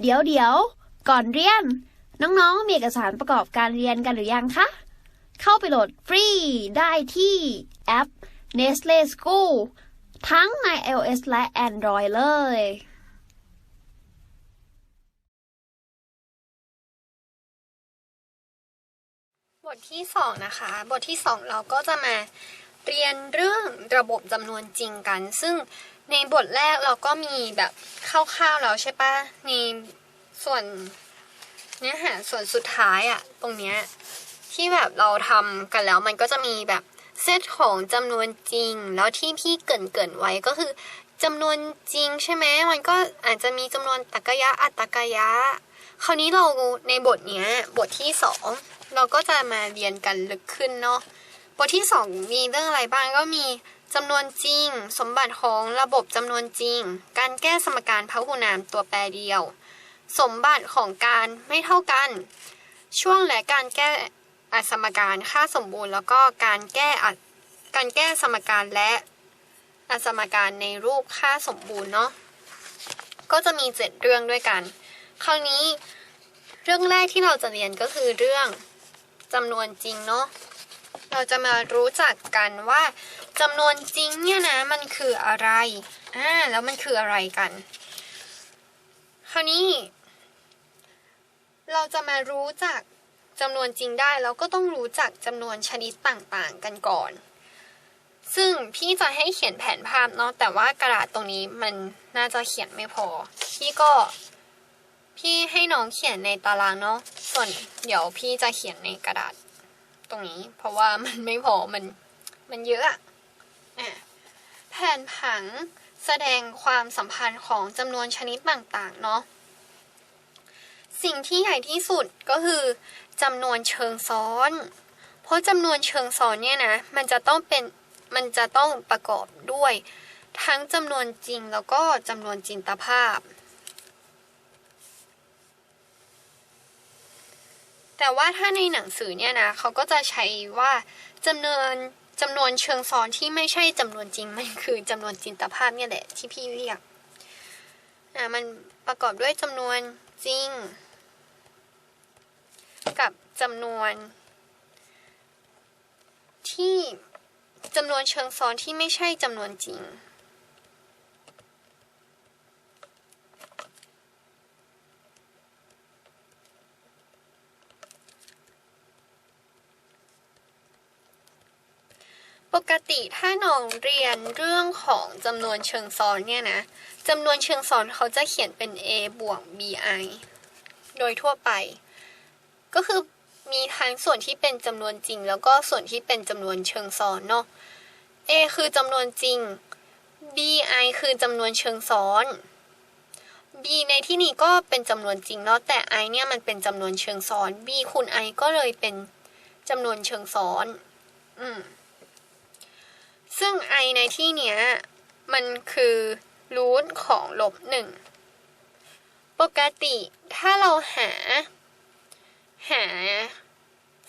เดี๋ยวเดี๋ยวก่อนเรียน น้องๆ มีเอกสารประกอบการเรียนกันหรือยังคะ เข้าไปโหลดฟรีได้ที่แอป Nestle School ทั้งใน iOS และ Android เลยบทที่สองนะคะ บทที่สองเราก็จะมา เรียนเรื่องระบบจำนวนจริงกัน ซึ่งในบทแรกเราก็มีแบบคร่าวๆแล้วใช่ปะในส่วนเนื้อหาส่วนสุดท้ายอะตรงเนี้ยที่แบบเราทำกันแล้วมันก็จะมีแบบเซตของจำนวนจริง แล้วที่พี่เกินเกินๆไว้ก็คือจำนวนจริงใช่ไหมมันก็อาจจะมีจำนวนตรรกะอัตตรกะคราวนี้เราในบทเนี้ยบทที่สองเราก็จะมาเรียนกันลึกขึ้นเนาะ บทที่สองมีเรื่องอะไรบ้างก็มีจำนวนจริง สมบัติของระบบจำนวนจริง การแก้สมการพหุนามตัวแปรเดียว สมบัติของการไม่เท่ากัน ช่วงและการแก้อสมการค่าสมบูรณ์ แล้วก็การแก้อการแก้สมการและอสมการในรูปค่าสมบูรณ์เนาะก็จะมีเจ็ดเรื่องด้วยกัน คราวนี้เรื่องแรกที่เราจะเรียนก็คือเรื่องจำนวนจริงเนาะ เราจะมารู้จักกันว่าจำนวนจริงเนี่ยนะมันคืออะไร อ่า แล้วมันคืออะไรกัน คราวนี้ เราจะมารู้จักจำนวนจริงได้เราก็ต้องรู้จักจำนวนชนิดต่างๆกันก่อน ซึ่งพี่จะให้เขียนแผนภาพเนาะแต่ว่ากระดาษตรงนี้มันน่าจะเขียนไม่พอ พี่ก็พี่ให้น้องเขียนในตารางเนาะส่วนเดี๋ยวพี่จะเขียนในกระดาษ ตรงนี้ เพราะว่ามันไม่พอมันมันเยอะอะอะแผนผังแสดงความสัมพันธ์ของจำนวนชนิดต่างๆเนาะสิ่งที่ใหญ่ที่สุดก็คือจำนวนเชิงซ้อน เพราะจำนวนเชิงซ้อนเนี่ยนะมันจะต้องเป็นมันจะต้องประกอบด้วย ทั้งจำนวนจริงแล้วก็จำนวนจินตภาพ แต่ว่าถ้าในหนังสือเนี่ยนะเขาก็จะใช้ว่าจำนวนจำนวนเชิงซ้อนที่ไม่ใช่จำนวนจริง มันคือจำนวนจินตภาพเนี่ยแหละที่พี่เรียกอะมันประกอบด้วยจำนวนจริง กับจำนวน ที่จำนวนเชิงซ้อนที่ไม่ใช่จำนวนจริง ปกติถ้าน้องเรียนเรื่องของจำนวนเชิงซ้อนเนี่ยนะจำนวนเชิงซ้อนเขาจะเขียนเป็น a บวก bi โดยทั่วไป ก็คือมีทั้งส่วนที่เป็นจำนวนจริง แล้วก็ส่วนที่เป็นจำนวนเชิงซ้อนเนาะ a คือจำนวนจริง bi คือจำนวนเชิงซ้อน b ในที่นี้ก็เป็นจำนวนจริงเนาะแต่ i เนี่ยมันเป็นจำนวนเชิงซ้อน b คูณ i ก็เลยเป็นจำนวนเชิงซ้อน อืม ซึ่ง i ในที่เนี้ย มันคือรูทของลบหนึ่งปกติถ้าเราหา หา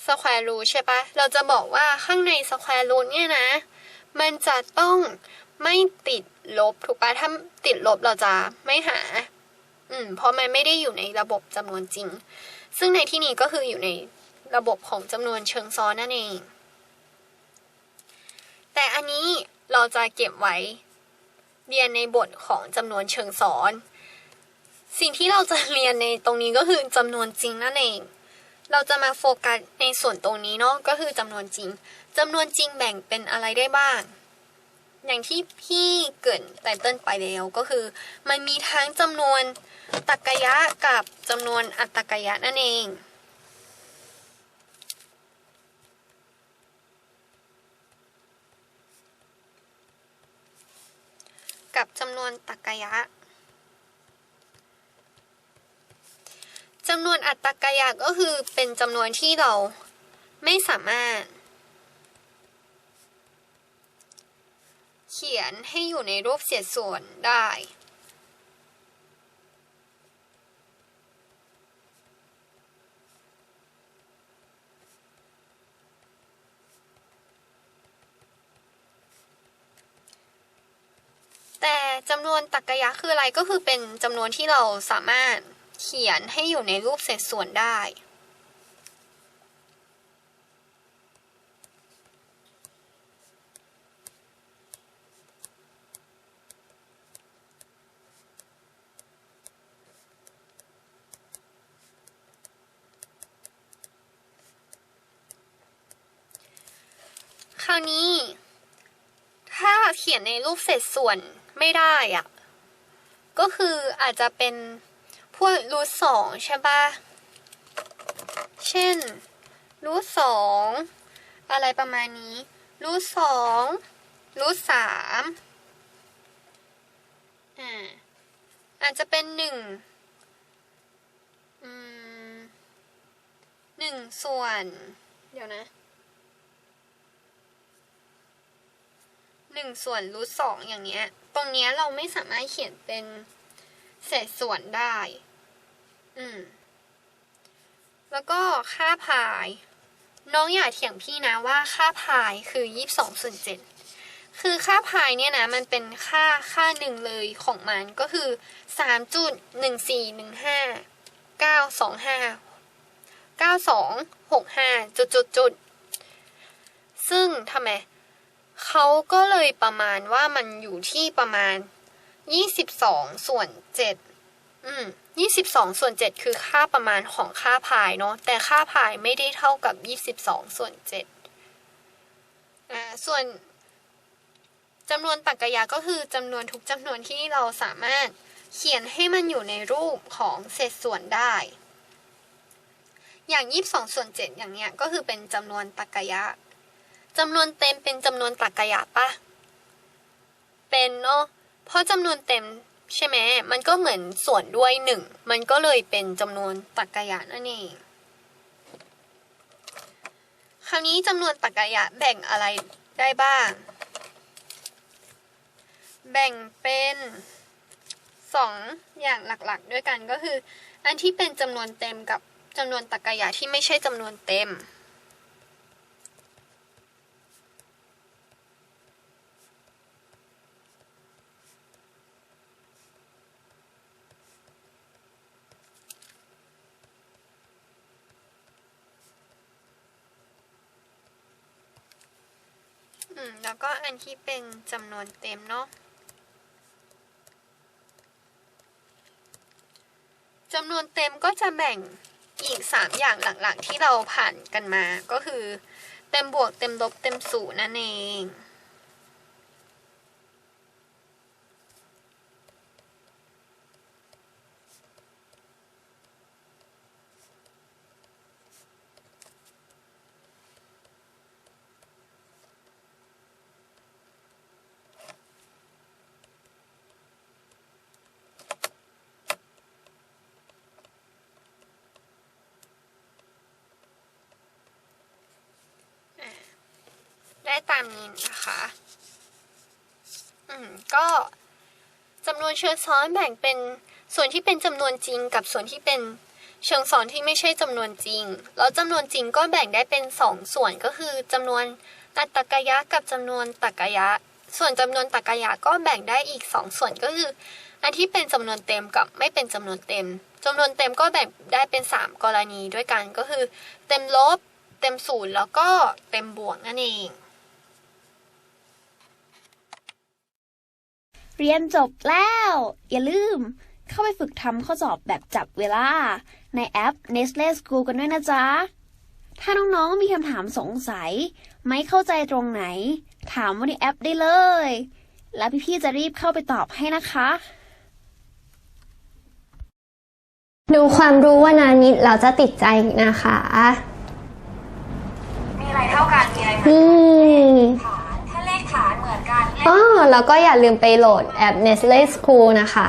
สแควร์รูทใช่ปะเราจะบอกว่าข้างในสแควร์รูทเนี่ยนะ มันจะต้องไม่ติดลบถูกปะถ้าติดลบเราจะไม่หา อืม เพราะมันไม่ได้อยู่ในระบบจำนวนจริง ซึ่งในที่นี้ก็คืออยู่ในระบบของจำนวนเชิงซ้อนนั่นเอง อันนี้เราจะเก็บไว้เรียนในบทของจำนวนเชิงซ้อน สิ่งที่เราจะเรียนในตรงนี้ก็คือจำนวนจริงนั่นเอง เราจะมาโฟกัสในส่วนตรงนี้เนาะก็คือจำนวนจริงจำนวนจริงแบ่งเป็นอะไรได้บ้าง อย่างที่พี่เกรินไตเติ้ลไปแล้วก็คือ มันมีทั้งจำนวนตรรกะยะกับจำนวนอัตตรกะยะนั่นเอง กับจำนวนตรกยะจำนวนอัตตรกยะก็คือเป็นจำนวนที่เราไม่สามารถ เขียนให้อยู่ในรูปเศษส่วนได้ จำนวนตรรกะยะคืออะไรก็คือเป็นจำนวนที่เราสามารถเขียนให้อยู่ในรูปเศษส่วนได้ คราวนี้ ถ้าเขียนในรูปเศษส่วน ไม่ได้อะก็คืออาจจะเป็นพวกรูทสองใช่ปะเช่นรูทสองอะไรประมาณนี้รูทสองรูทสามอ่าอาจจะเป็นหนึ่งหนึ่งส่วน เดี๋ยวนะหนึ่งส่วนรูทสองอย่างเนี้ย ตรงนี้เราไม่สามารถเขียนเป็นเศษส่วนได้ อืม แล้วก็ค่าพาย น้องอย่าเถียงพี่นะว่าค่าพายคือยี่สิบสองส่วนเจ็ดคือค่าพายเนี่ยนะมันเป็นค่าค่าหนึ่งเลยของมันก็คือสามจุดหนึ่งสี่หนึ่งห้าเก้าสองห้าเก้าสองหกห้าจุดจุดจุดซึ่งทำไม เขาก็เลยประมาณว่ามันอยู่ที่ประมาณ 22 ส่วน 7 อืม 22 ส่วน 7 คือค่าประมาณของค่าพายเนาะ แต่ค่าพายไม่ได้เท่ากับ 22 ส่วน 7 อ่า ส่วนจำนวนตรรกยะก็คือจำนวนทุกจำนวนที่เราสามารถเขียนให้มันอยู่ในรูปของเศษส่วนได้ อย่าง 22 ส่วน 7 อย่างเนี้ยก็คือเป็นจำนวนตรรกยะ จำนวนเต็มเป็นจำนวนตรรกะปะเป็นเนาะเพราะจำนวนเต็มใช่ไหมมันก็เหมือนส่วนด้วยหนึ่งมันก็เลยเป็นจำนวนตรรกะนั่นเองคราวนี้จำนวนตรรกะแบ่งอะไรได้บ้าง แบ่งเป็นสองอย่างหลักๆ ด้วยกันก็คือ อันที่เป็นจำนวนเต็มกับจำนวนตรรกะที่ไม่ใช่จำนวนเต็ม อืม แล้วก็อันที่เป็นจำนวนเต็มเนาะจำนวนเต็มก็จะแบ่งอีกสามอย่างหลักๆ ที่เราผ่านกันมา ก็คือ เต็มบวกเต็มลบเต็มศูนย์นั่นเอง ได้ตามนี้นะคะ อืม ก็จำนวนเชิงซ้อนแบ่งเป็นส่วนที่เป็นจำนวนจริงกับส่วนที่เป็นเชิงซ้อนที่ไม่ใช่จำนวนจริง แล้วจำนวนจริงก็แบ่งได้เป็นสองส่วนก็คือจำนวนอัตตกยะกับจำนวนตรรกยะ ส่วนจำนวนตรรกยะก็แบ่งได้อีกสองส่วนก็คือ อันที่เป็นจำนวนเต็มกับไม่เป็นจำนวนเต็มจำนวนเต็มก็แบ่งได้เป็นสามกรณีด้วยกันก็คือ เต็มลบ เต็มศูนย์แล้วก็เต็มบวกนั่นเอง เรียนจบแล้ว อย่าลืม เข้าไปฝึกทำข้อสอบแบบจับเวลา ในแอป Nestle School กันด้วยนะจ๊ะ ถ้าน้องๆมีคำถามสงสัย ไม่เข้าใจตรงไหน ถามว่าในแอปได้เลย แล้วพี่ๆจะรีบเข้าไปตอบให้นะคะ ดูความรู้ว่านานนิดเราจะติดใจนะคะ มีอะไรเท่ากัน มีอะไรนี่ฐานถ้าเลขฐานเหมือนกันเลข อ๋อแล้วก็อย่าลืมไปโหลดแอป Nestle School นะคะ